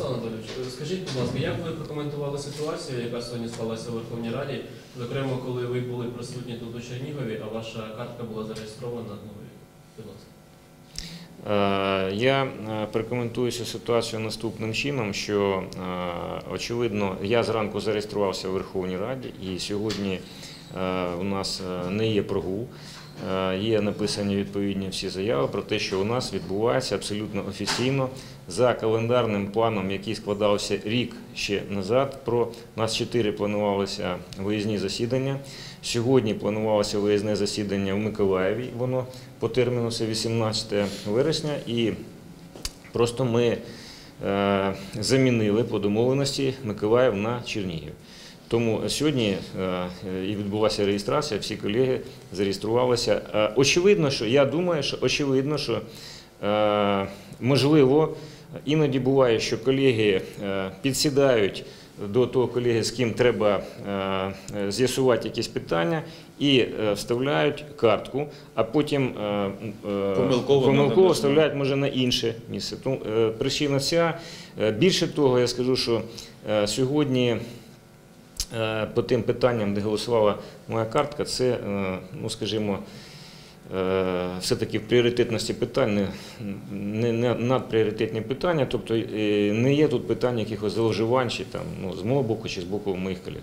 Олександр Анатолійович, скажіть, будь ласка, як ви прокоментували ситуацію, яка сьогодні сталася у Верховній Раді, зокрема, коли ви були присутні тут у Чернігові, а ваша картка була зареєстрована? Будь. Е, я е, прокоментую ситуацію наступним чином, що е, очевидно, я зранку зареєструвався у Верховній Раді і сьогодні у нас е, не є прогул. Е, Є написані відповідні всі заяви про те, що у нас відбувається абсолютно офіційно за календарним планом, який складався рік ще назад. Про нас чотири планувалися виїзні засідання. Сьогодні планувалося виїзне засідання в Миколаєві. Воно по терміну це 18 вересня, і просто ми е, замінили по домовленості Миколаїв на Чернігів. Тому сьогодні е, і відбулася реєстрація, всі колеги зареєструвалися. Е, Очевидно, що я думаю, що очевидно, що е, можливо, іноді буває, що колеги підсідають до того колеги, з ким треба з'ясувати якісь питання, і вставляють картку, а потім е, е, Помилково помилково вставляють може на інше місце. Тому причина ця. Більше того, я скажу, що сьогодні. Е, По тим питанням, де голосувала моя картка, це, е, ну скажімо, е, все-таки в пріоритетності питань не, не, надпріоритетні питання, тобто не є тут питання якихось зловживань чи там, ну, з мого боку чи з боку моїх колег.